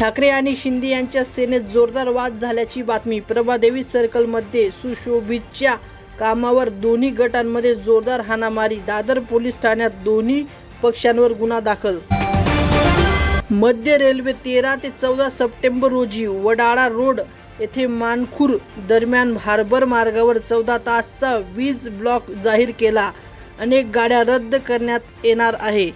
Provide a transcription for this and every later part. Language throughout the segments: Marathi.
ठाकरे आणि शिंदे यांच्या सेनेत जोरदार वाद झाल्याची बातमी प्रभादेवी सर्कलमध्ये सुशोभितच्या कामावर दोन्ही गटांमध्ये जोरदार हाणामारी. दादर पोलीस ठाण्यात दोन्ही पक्षांवर गुन्हा दाखल. मध्य रेल्वे तेरा ते चौदा सप्टेंबर रोजी वडाळा रोड येथे मानखूर दरम्यान हार्बर मार्गावर चौदा तासचा वीज ब्लॉक जाहीर केला. अनेक गाड्या रद्द करण्यात येणार आहे.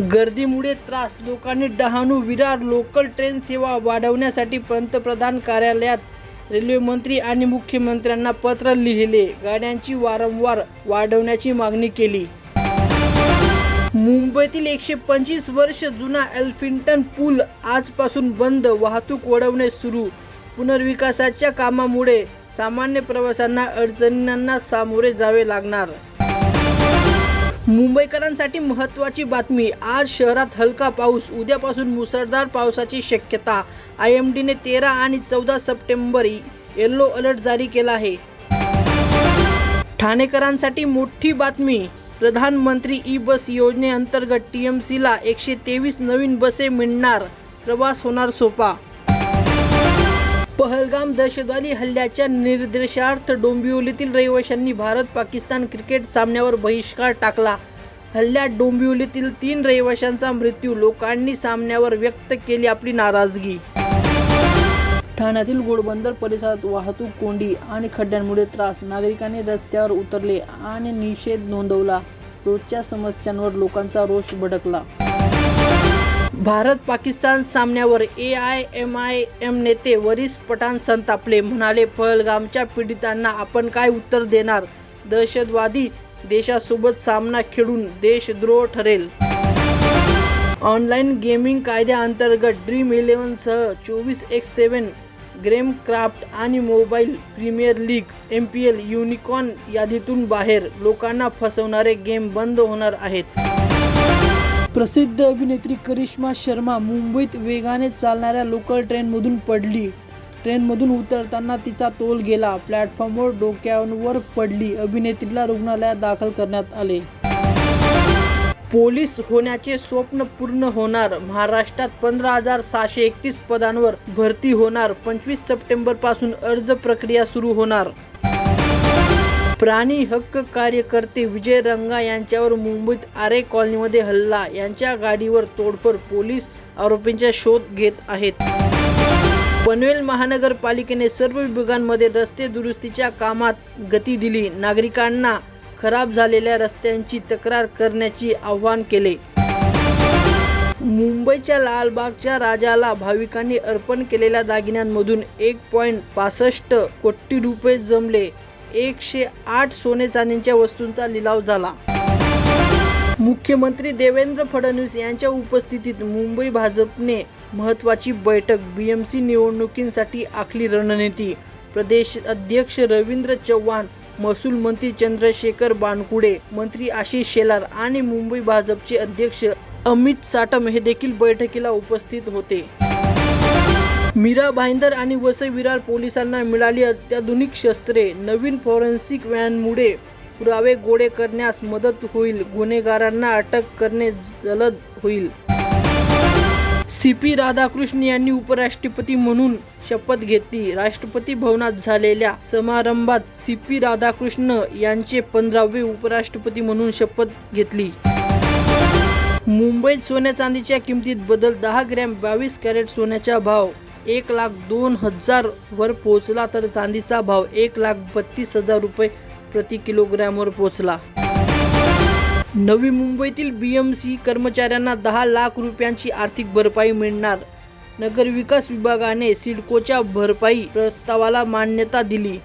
गर्दीमुळे त्रास लोकांनी डहाणू विरार लोकल ट्रेन सेवा वाढवण्यासाठी पंतप्रधान कार्यालयात रेल्वे मंत्री आणि मुख्यमंत्र्यांना पत्र लिहिले. गाड्यांची वारंवार वाढवण्याची मागणी केली. मुंबईतील एकशे पंचवीस वर्ष जुना एल्फिंटन पूल आजपासून बंद वाहतूक वळवणे सुरू. पुनर्विकासाच्या कामामुळे सामान्य प्रवाशांना अडचणींना सामोरे जावे लागणार. मुंबईकरांसाठी महत्त्वाची बातमी. आज शहरात हलका पाऊस उद्यापासून मुसळधार पावसाची शक्यता. आय एम डीने तेरा आणि चौदा सप्टेंबर येल्लो अलर्ट जारी केला आहे. ठाणेकरांसाठी मोठी बातमी. प्रधानमंत्री ई बस योजनेअंतर्गत टी एम सीला एकशे तेवीस नवीन बसे मिळणार. प्रवास होणार सोपा पहलगाम दहशतवादी हल्ल्याच्या निर्देशार्थ डोंबिवलीतील रहिवाशांनी भारत पाकिस्तान क्रिकेट सामन्यावर बहिष्कार टाकला. हल्ल्यात डोंबिवलीतील तीन रहिवाशांचा मृत्यू लोकांनी सामन्यावर व्यक्त केली आपली नाराजगी. ठाण्यातील घोडबंदर परिसरात वाहतूक कोंडी आणि खड्ड्यांमुळे त्रास. नागरिकांनी रस्त्यावर उतरले आणि निषेध नोंदवला. रोजच्या समस्यांवर लोकांचा रोष भडकला. भारत पाकिस्तान सामन्यावर A I M I M नेते वरिष्ठ पठाण संतापले. म्हणाले पहलगामच्या पीडितांना आपण काय उत्तर देणार? दहशतवादी देशासोबत सामना खेळून देशद्रोह ठरेल. ऑनलाईन गेमिंग कायद्याअंतर्गत ड्रीम इलेव्हनसह चोवीस एक्स सेवन ग्रेम क्राफ्ट आणि mobile premier league M P L unicorn यादीतून बाहेर. लोकांना फसवणारे गेम बंद होणार आहेत. प्रसिद्ध अभिनेत्री करिश्मा शर्मा मुंबईत वेगाने चालणाऱ्या लोकल ट्रेनमधून पडली. ट्रेनमधून उतरताना तिचा तोल गेला. प्लॅटफॉर्मवर डोक्यावर पडली. अभिनेत्रीला रुग्णालयात दाखल करण्यात आले. पोलीस होण्याचे स्वप्न पूर्ण होणार. महाराष्ट्रात पंधरा हजार सहाशे एकतीस पदांवर भरती होणार. पंचवीस सप्टेंबरपासून अर्ज प्रक्रिया सुरू होणार. प्राणी हक्क कार्यकर्ते विजय रंगा यांच्यावर मुंबईत आरे कॉलनीमध्ये हल्ला. यांच्या गाडीवर तोडफोड पोलीस आरोपींचा शोध घेत आहेत. पनवेल महानगरपालिकेने सर्व विभागांमध्ये रस्ते दुरुस्तीच्या कामात गती दिली. नागरिकांना खराब झालेल्या रस्त्यांची तक्रार करण्याची आव्हान केले. मुंबईच्या लालबागच्या राजाला भाविकांनी अर्पण केलेल्या दागिन्यांमधून एक पॉईंट पासष्ट कोटी रुपये जमले. एकशे आठ सोने चांदीच्या वस्तूंचा लिलाव झाला. मुख्यमंत्री देवेंद्र फडणवीस यांच्या उपस्थितीत मुंबई भाजपने महत्त्वाची बैठक बी एम सी निवडणुकींसाठी आखली रणनीती. प्रदेश अध्यक्ष रवींद्र चव्हाण महसूल मंत्री चंद्रशेखर बानकुडे मंत्री आशिष शेलार आणि मुंबई भाजपचे अध्यक्ष अमित साटम हे देखील बैठकीला उपस्थित होते. मीरा भाईंदर आणि वसई विरार पोलिसांना मिळाली अत्याधुनिक शस्त्रे. नवीन फॉरेन्सिक व्हॅनमुळे पुरावे गोळे करण्यास मदत होईल. गुन्हेगारांना अटक करणे जलद होईल. सी पी राधाकृष्ण यांनी उपराष्ट्रपती म्हणून शपथ घेतली. राष्ट्रपती भवनात झालेल्या समारंभात सी पी राधाकृष्ण यांचे पंधरावे उपराष्ट्रपती म्हणून शपथ घेतली. मुंबईत सोन्या चांदीच्या किमतीत बदल दहा ग्रॅम बावीस कॅरेट सोन्याचा भाव एक लाख दोन हजारवर पोहोचला तर चांदीचा भाव एक लाख बत्तीस हजार रुपये प्रति किलोग्रॅमवर पोहोचला. नवी मुंबईतील बी एम सी कर्मचाऱ्यांना दहा लाख रुपयांची आर्थिक भरपाई मिळणार. नगरविकास विभागाने सिडकोच्या भरपाई प्रस्तावाला मान्यता दिली.